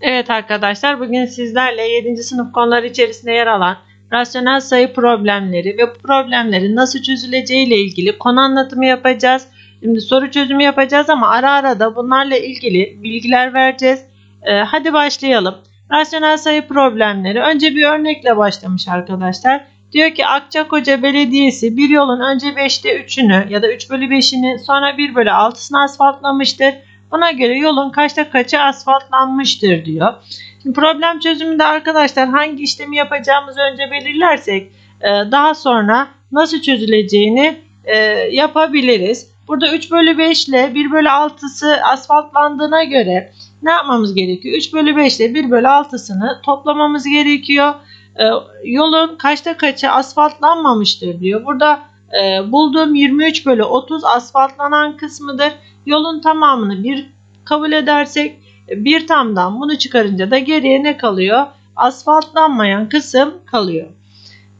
Evet arkadaşlar bugün sizlerle 7. sınıf konuları içerisinde yer alan rasyonel sayı problemleri ve bu problemlerin nasıl çözüleceği ile ilgili konu anlatımı yapacağız. Şimdi soru çözümü yapacağız ama ara ara da bunlarla ilgili bilgiler vereceğiz. Ee, hadi başlayalım. Rasyonel sayı problemleri önce bir örnekle başlamış arkadaşlar. Diyor ki Akçakoca Belediyesi bir yolun önce 5'te 3'ünü ya da 3 bölü 5'ini sonra 1 bölü 6'sını asfaltlamıştır. Buna göre yolun kaçta kaçı asfaltlanmıştır diyor. Şimdi problem çözümünde arkadaşlar hangi işlemi yapacağımızı önce belirlersek e, daha sonra nasıl çözüleceğini e, yapabiliriz. Burada 3 bölü 5 ile 1 bölü 6'sı asfaltlandığına göre ne yapmamız gerekiyor? 3 bölü 5 ile 1 bölü 6'sını toplamamız gerekiyor. E, yolun kaçta kaçı asfaltlanmamıştır diyor. Burada e, bulduğum 23 bölü 30 asfaltlanan kısmıdır. Yolun tamamını bir kabul edersek bir tamdan bunu çıkarınca da geriye ne kalıyor? Asfaltlanmayan kısım kalıyor.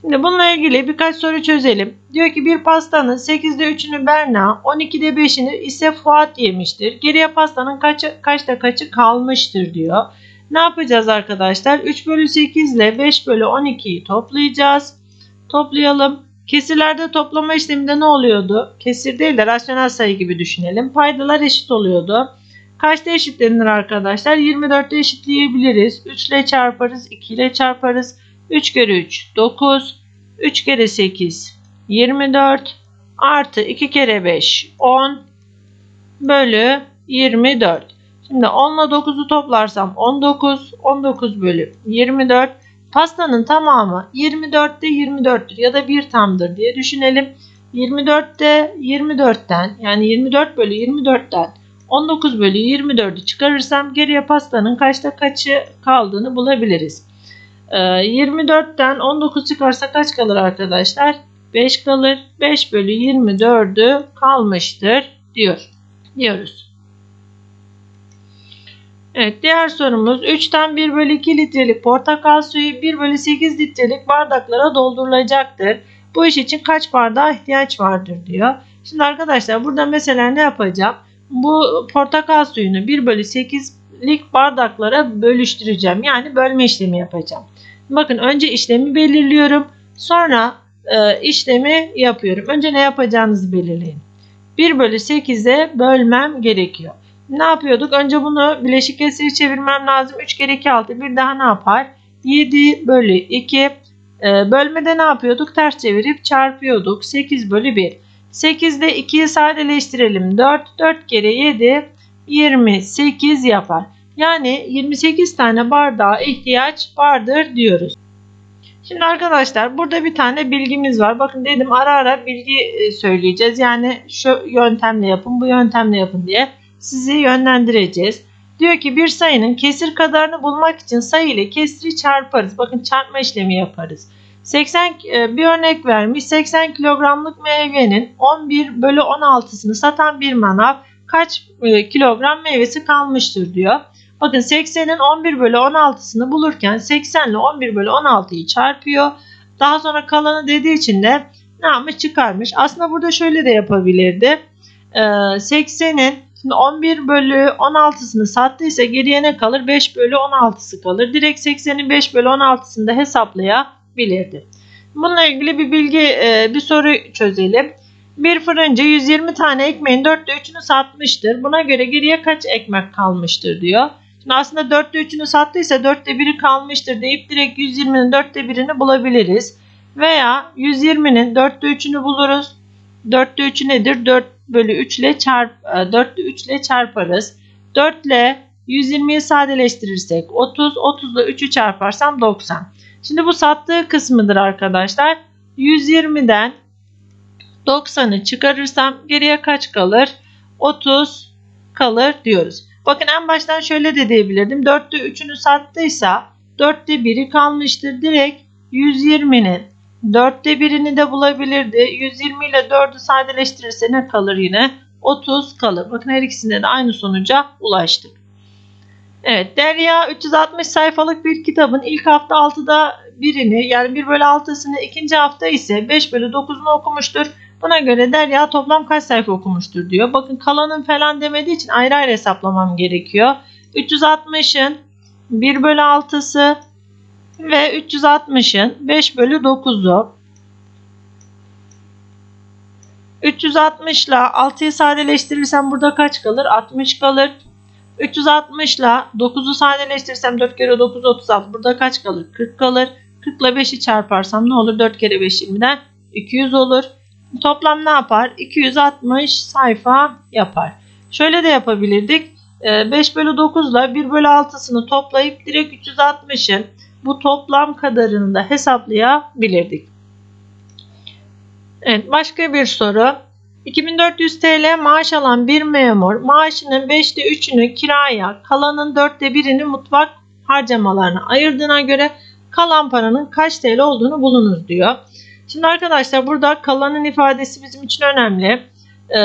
Şimdi bununla ilgili birkaç soru çözelim. Diyor ki bir pastanın 8'de 3'ünü Berna, 12'de 5'ini ise Fuat yemiştir. Geriye pastanın kaçı, kaçta kaçı kalmıştır diyor. Ne yapacağız arkadaşlar? 3 bölü 8 ile 5 bölü 12'yi toplayacağız. Toplayalım. Kesirlerde toplama işleminde ne oluyordu? Kesir değil de rasyonel sayı gibi düşünelim. Paydalar eşit oluyordu. Kaçta eşitlenir arkadaşlar? 24'te eşitleyebiliriz. 3 ile çarparız, 2 ile çarparız. 3 kere 3 9, 3 kere 8 24 artı 2 kere 5 10 bölü 24. Şimdi 10 ile 9'u toplarsam 19, 19 bölü 24. Pastanın tamamı 24'te 24'tür ya da bir tamdır diye düşünelim. 24'te 24'ten yani 24 bölü 24'ten 19 bölü 24'ü çıkarırsam geriye pastanın kaçta kaçı kaldığını bulabiliriz. Ee, 24'ten 19 çıkarsa kaç kalır arkadaşlar? 5 kalır. 5 bölü 24'ü kalmıştır diyor. Diyoruz. Evet diğer sorumuz 3'ten 1 bölü 2 litrelik portakal suyu 1 bölü 8 litrelik bardaklara doldurulacaktır. Bu iş için kaç bardağa ihtiyaç vardır diyor. Şimdi arkadaşlar burada mesela ne yapacağım? Bu portakal suyunu 1 bölü 8'lik bardaklara bölüştüreceğim. Yani bölme işlemi yapacağım. Bakın önce işlemi belirliyorum. Sonra e, işlemi yapıyorum. Önce ne yapacağınızı belirleyin. 1 bölü 8'e bölmem gerekiyor. Ne yapıyorduk? Önce bunu bileşik kesiri çevirmem lazım. 3 kere 2 6 bir daha ne yapar? 7 bölü 2. E, bölmede ne yapıyorduk? Ters çevirip çarpıyorduk. 8 bölü 1. 8 ile 2'yi sadeleştirelim. 4. 4 kere 7 28 yapar. Yani 28 tane bardağa ihtiyaç vardır diyoruz. Şimdi arkadaşlar burada bir tane bilgimiz var. Bakın dedim ara ara bilgi söyleyeceğiz. Yani şu yöntemle yapın bu yöntemle yapın diye sizi yönlendireceğiz. Diyor ki bir sayının kesir kadarını bulmak için sayı ile kesiri çarparız. Bakın çarpma işlemi yaparız. 80 bir örnek vermiş. 80 kilogramlık meyvenin 11 bölü 16'sını satan bir manav kaç kilogram meyvesi kalmıştır diyor. Bakın 80'in 11 bölü 16'sını bulurken 80 ile 11 bölü 16'yı çarpıyor. Daha sonra kalanı dediği için de ne yapmış çıkarmış. Aslında burada şöyle de yapabilirdi. 80'in Şimdi 11 bölü 16'sını sattıysa geriye ne kalır? 5 bölü 16'sı kalır. Direkt 80'in 5 bölü 16'sını da hesaplayabilirdi. Bununla ilgili bir bilgi, bir soru çözelim. Bir fırıncı 120 tane ekmeğin 4'te 3'ünü satmıştır. Buna göre geriye kaç ekmek kalmıştır diyor. Şimdi aslında 4'te 3'ünü sattıysa 4'te 1'i kalmıştır deyip direkt 120'nin 4'te 1'ini bulabiliriz. Veya 120'nin 4'te 3'ünü buluruz. 4'te 3'ü nedir? 4 bölü 3 ile çarp 4 ile 3 ile çarparız. 4 ile 120'yi sadeleştirirsek 30, 30 ile 3'ü çarparsam 90. Şimdi bu sattığı kısmıdır arkadaşlar. 120'den 90'ı çıkarırsam geriye kaç kalır? 30 kalır diyoruz. Bakın en baştan şöyle de diyebilirdim. 4'te 3'ünü sattıysa 4'te 1'i kalmıştır. Direkt 120'nin 4'te 1'ini de bulabilirdi. 120 ile 4'ü sadeleştirirse ne kalır yine? 30 kalır. Bakın her ikisinde de aynı sonuca ulaştık. Evet Derya 360 sayfalık bir kitabın ilk hafta 6'da birini yani 1 bölü 6'sını ikinci hafta ise 5 bölü 9'unu okumuştur. Buna göre Derya toplam kaç sayfa okumuştur diyor. Bakın kalanın falan demediği için ayrı ayrı hesaplamam gerekiyor. 360'ın 1 bölü 6'sı ve 360'ın 5 bölü 9'u. 360 ile 6'yı sadeleştirirsem burada kaç kalır? 60 kalır. 360 ile 9'u sadeleştirirsem 4 kere 9 36. Burada kaç kalır? 40 kalır. 40 ile 5'i çarparsam ne olur? 4 kere 5 20'den 200 olur. Toplam ne yapar? 260 sayfa yapar. Şöyle de yapabilirdik. 5 ee, bölü 9 ile 1 bölü 6'sını toplayıp direkt 360'ın bu toplam kadarını da hesaplayabilirdik. Evet başka bir soru. 2400 TL maaş alan bir memur maaşının 5'te 3'ünü kiraya kalanın 4'te 1'ini mutfak harcamalarına ayırdığına göre kalan paranın kaç TL olduğunu bulunuz diyor. Şimdi arkadaşlar burada kalanın ifadesi bizim için önemli. Ee,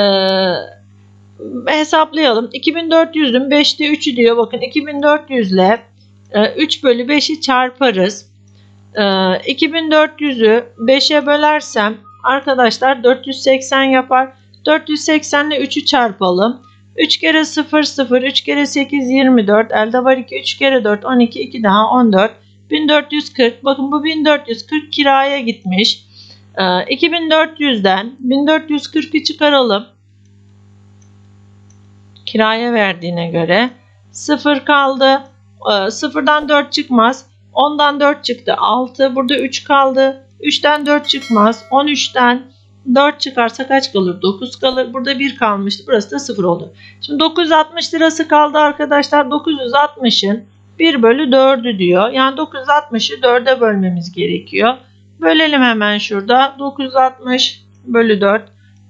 hesaplayalım. 2400'ün 5'te 3'ü diyor. Bakın 2400 ile 3 bölü 5'i çarparız. 2400'ü 5'e bölersem arkadaşlar 480 yapar. 480 ile 3'ü çarpalım. 3 kere 0 0 3 kere 8 24 elde var 2 3 kere 4 12 2 daha 14 1440 bakın bu 1440 kiraya gitmiş. 2400'den ee, 1440'ı çıkaralım. Kiraya verdiğine göre 0 kaldı. 0'dan ee, 4 çıkmaz. 10'dan 4 çıktı 6. Burada 3 kaldı. 3'ten 4 çıkmaz. 13'ten 4 çıkarsa kaç kalır? 9 kalır. Burada 1 kalmıştı. Burası da 0 oldu. Şimdi 960 lirası kaldı arkadaşlar. 960'ın 1 bölü 4'ü diyor. Yani 960'ı 4'e bölmemiz gerekiyor. Bölelim hemen şurada. 960 bölü 4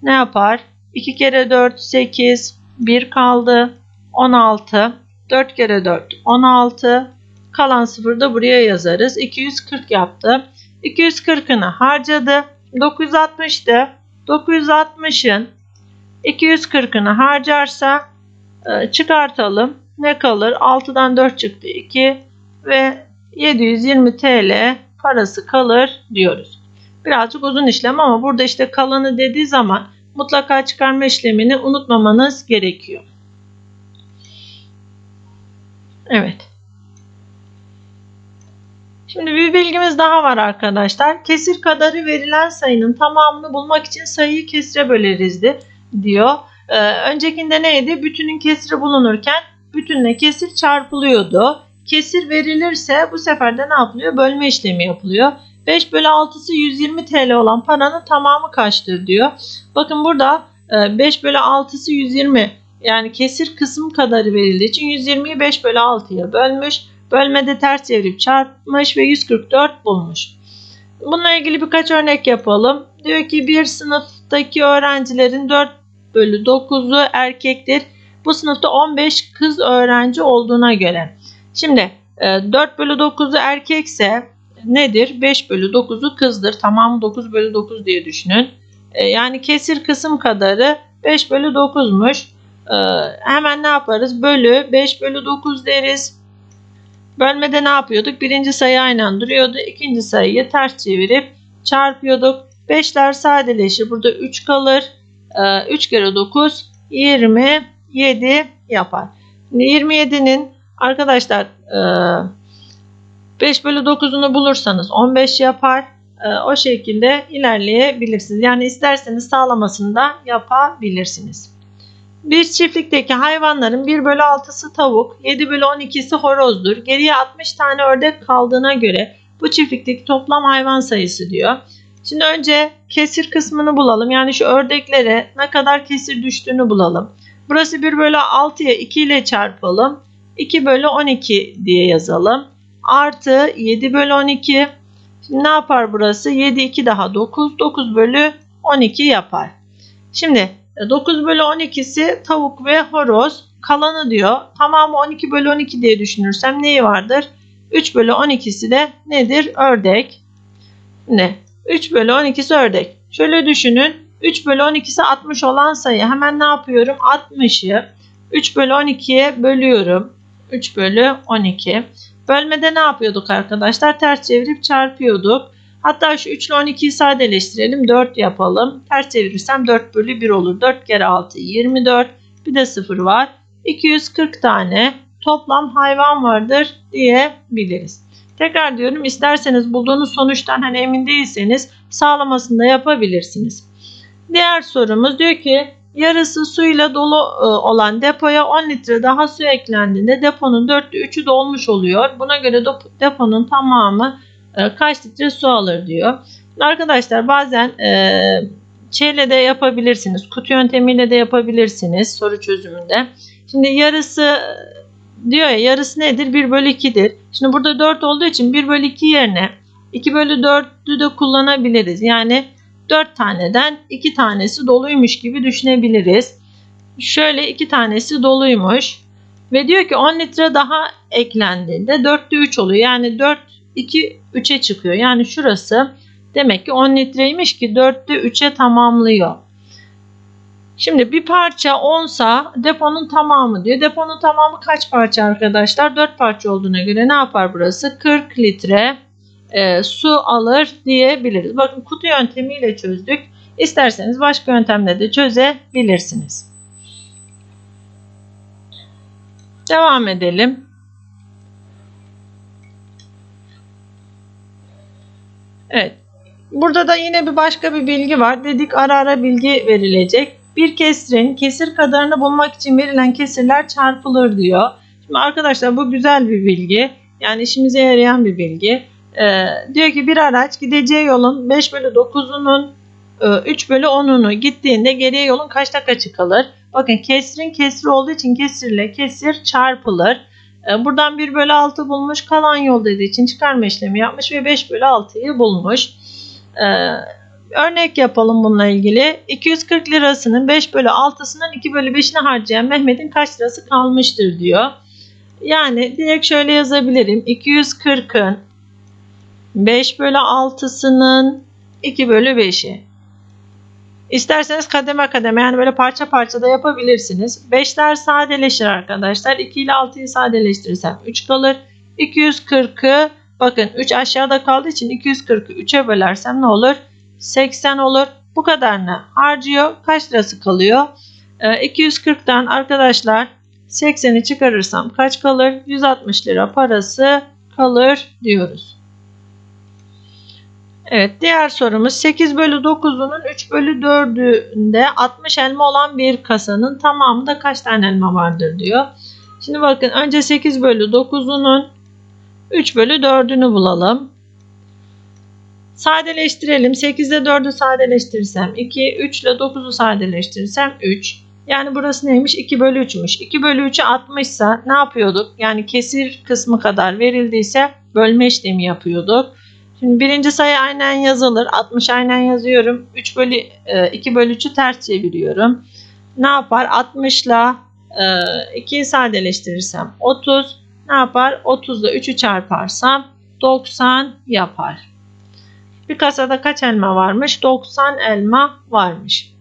ne yapar? 2 kere 4 8 1 kaldı. 16 4 kere 4 16 kalan 0 da buraya yazarız. 240 yaptı. 240'ını harcadı. 960'tı. 960'ın 240'ını harcarsa e, çıkartalım. Ne kalır? 6'dan 4 çıktı 2 ve 720 TL parası kalır diyoruz. Birazcık uzun işlem ama burada işte kalanı dediği zaman mutlaka çıkarma işlemini unutmamanız gerekiyor. Evet. Şimdi bir bilgimiz daha var arkadaşlar. Kesir kadarı verilen sayının tamamını bulmak için sayıyı kesire bölerizdi diyor. Ee, öncekinde neydi? Bütünün kesiri bulunurken bütünle kesir çarpılıyordu. Kesir verilirse bu sefer de ne yapılıyor? Bölme işlemi yapılıyor. 5 bölü 6'sı 120 TL olan paranın tamamı kaçtır diyor. Bakın burada 5 e, bölü 6'sı 120 yani kesir kısım kadarı verildiği için 120'yi 5 bölü 6'ya bölmüş. Bölmede ters çevirip çarpmış ve 144 bulmuş. Bununla ilgili birkaç örnek yapalım. Diyor ki bir sınıftaki öğrencilerin 4 bölü 9'u erkektir. Bu sınıfta 15 kız öğrenci olduğuna göre. Şimdi 4 e, bölü 9'u erkekse nedir? 5 bölü 9'u kızdır. Tamam 9 bölü 9 diye düşünün. E, yani kesir kısım kadarı 5 bölü 9'muş. Hemen ne yaparız? Bölü 5 bölü 9 deriz. Bölmede ne yapıyorduk? Birinci sayı aynen duruyordu. İkinci sayıyı ters çevirip çarpıyorduk. 5'ler sadeleşir. Burada 3 kalır. 3 kere 9 27 yapar. 27'nin Arkadaşlar 5 e, bölü 9'unu bulursanız 15 yapar. E, o şekilde ilerleyebilirsiniz. Yani isterseniz sağlamasını da yapabilirsiniz. Bir çiftlikteki hayvanların 1 bölü 6'sı tavuk, 7 bölü 12'si horozdur. Geriye 60 tane ördek kaldığına göre bu çiftlikteki toplam hayvan sayısı diyor. Şimdi önce kesir kısmını bulalım. Yani şu ördeklere ne kadar kesir düştüğünü bulalım. Burası 1 bölü 6'ya 2 ile çarpalım. 2 bölü 12 diye yazalım. Artı 7 bölü 12. Şimdi ne yapar burası? 7 2 daha 9. 9 bölü 12 yapar. Şimdi 9 bölü 12'si tavuk ve horoz. Kalanı diyor. Tamamı 12 bölü 12 diye düşünürsem neyi vardır? 3 bölü 12'si de nedir? Ördek. Ne? 3 bölü 12'si ördek. Şöyle düşünün. 3 bölü 12'si 60 olan sayı. Hemen ne yapıyorum? 60'ı 3 bölü 12'ye bölüyorum. 3 bölü 12. Bölmede ne yapıyorduk arkadaşlar? Ters çevirip çarpıyorduk. Hatta şu 3 ile 12'yi sadeleştirelim. 4 yapalım. Ters çevirirsem 4 bölü 1 olur. 4 kere 6 24. Bir de 0 var. 240 tane toplam hayvan vardır diyebiliriz. Tekrar diyorum isterseniz bulduğunuz sonuçtan hani emin değilseniz sağlamasını da yapabilirsiniz. Diğer sorumuz diyor ki yarısı suyla dolu e, olan depoya 10 litre daha su eklendiğinde deponun 4'te 3'ü dolmuş oluyor. Buna göre deponun tamamı kaç litre su alır diyor. Arkadaşlar bazen e, şeyle de yapabilirsiniz. Kutu yöntemiyle de yapabilirsiniz soru çözümünde. Şimdi yarısı diyor ya yarısı nedir? 1 bölü 2'dir. Şimdi burada 4 olduğu için 1 bölü 2 yerine 2 bölü 4'ü de kullanabiliriz. Yani 4 taneden 2 tanesi doluymuş gibi düşünebiliriz. Şöyle 2 tanesi doluymuş. Ve diyor ki 10 litre daha eklendiğinde 4'te 3 oluyor. Yani 4, 2, 3'e çıkıyor. Yani şurası demek ki 10 litreymiş ki 4'te 3'e tamamlıyor. Şimdi bir parça 10 sa deponun tamamı diyor. Deponun tamamı kaç parça arkadaşlar? 4 parça olduğuna göre ne yapar burası? 40 litre e, su alır diyebiliriz. Bakın kutu yöntemiyle çözdük. İsterseniz başka yöntemle de çözebilirsiniz. Devam edelim. Evet. Burada da yine bir başka bir bilgi var. Dedik ara ara bilgi verilecek. Bir kesirin kesir kadarını bulmak için verilen kesirler çarpılır diyor. Şimdi arkadaşlar bu güzel bir bilgi. Yani işimize yarayan bir bilgi. Ee, diyor ki bir araç gideceği yolun 5 bölü 9'unun 3 e, bölü 10'unu gittiğinde geriye yolun kaç dakika kalır? Bakın kesirin kesri olduğu için kesirle kesir çarpılır. Ee, buradan 1 bölü 6 bulmuş. Kalan yol dediği için çıkarma işlemi yapmış ve 5 bölü 6'yı bulmuş. Ee, örnek yapalım bununla ilgili. 240 lirasının 5 bölü 6'sının 2 bölü 5'ini harcayan Mehmet'in kaç lirası kalmıştır diyor. Yani direkt şöyle yazabilirim. 240'ın 5 bölü 6'sının 2 bölü 5'i. İsterseniz kademe kademe yani böyle parça parça da yapabilirsiniz. 5'ler sadeleşir arkadaşlar. 2 ile 6'yı sadeleştirirsem 3 kalır. 240'ı bakın 3 aşağıda kaldığı için 240'ı 3'e bölersem ne olur? 80 olur. Bu kadarını harcıyor. Kaç lirası kalıyor? Ee, 240'tan arkadaşlar 80'i çıkarırsam kaç kalır? 160 lira parası kalır diyoruz. Evet diğer sorumuz 8 bölü 9'unun 3 bölü 4'ünde 60 elma olan bir kasanın tamamında kaç tane elma vardır diyor. Şimdi bakın önce 8 bölü 9'unun 3 bölü 4'ünü bulalım. Sadeleştirelim. 8 ile 4'ü sadeleştirirsem 2, 3 ile 9'u sadeleştirirsem 3. Yani burası neymiş? 2 bölü 3'müş. 2 bölü 3'ü 60 ise ne yapıyorduk? Yani kesir kısmı kadar verildiyse bölme işlemi yapıyorduk. Şimdi birinci sayı aynen yazılır. 60 aynen yazıyorum. 3 bölü 2 e, bölü 3'ü ters çeviriyorum. Ne yapar? 60 ile 2'yi sadeleştirirsem 30. Ne yapar? 30 ile 3'ü çarparsam 90 yapar. Bir kasada kaç elma varmış? 90 elma varmış.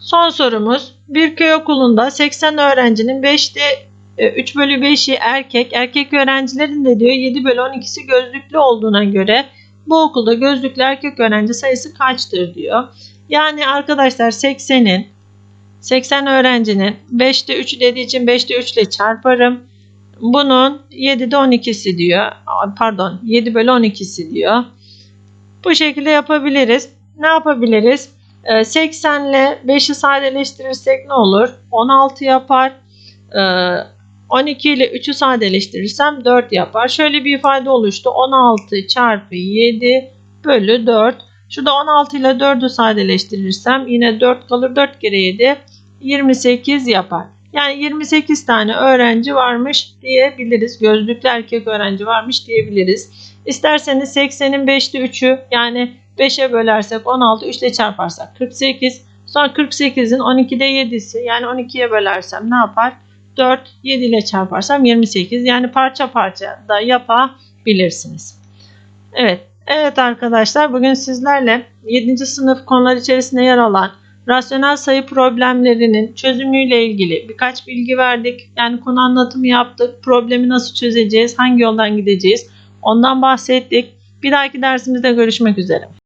Son sorumuz. Bir köy okulunda 80 öğrencinin 5'te 3 bölü 5'i erkek. Erkek öğrencilerin de diyor 7 bölü 12'si gözlüklü olduğuna göre bu okulda gözlüklü erkek öğrenci sayısı kaçtır diyor. Yani arkadaşlar 80'in 80 öğrencinin 5'te 3 dediği için 5'te 3 ile çarparım. Bunun 7'de 12'si diyor. Pardon 7 bölü 12'si diyor. Bu şekilde yapabiliriz. Ne yapabiliriz? 80 ee, ile 5'i sadeleştirirsek ne olur? 16 yapar. 12 ee, ile 3'ü sadeleştirirsem 4 yapar. Şöyle bir ifade oluştu. 16 çarpı 7 bölü 4. Şurada 16 ile 4'ü sadeleştirirsem yine 4 kalır. 4 kere 7 28 yapar. Yani 28 tane öğrenci varmış diyebiliriz. Gözlüklü erkek öğrenci varmış diyebiliriz. İsterseniz 80'in 5'te 3'ü yani 5'e bölersek 16 3 ile çarparsak 48. Sonra 48'in 12'de 7'si yani 12'ye bölersem ne yapar? 4, 7 ile çarparsam 28. Yani parça parça da yapabilirsiniz. Evet. Evet arkadaşlar bugün sizlerle 7. sınıf konular içerisinde yer alan rasyonel sayı problemlerinin çözümüyle ilgili birkaç bilgi verdik. Yani konu anlatımı yaptık. Problemi nasıl çözeceğiz? Hangi yoldan gideceğiz? Ondan bahsettik. Bir dahaki dersimizde görüşmek üzere.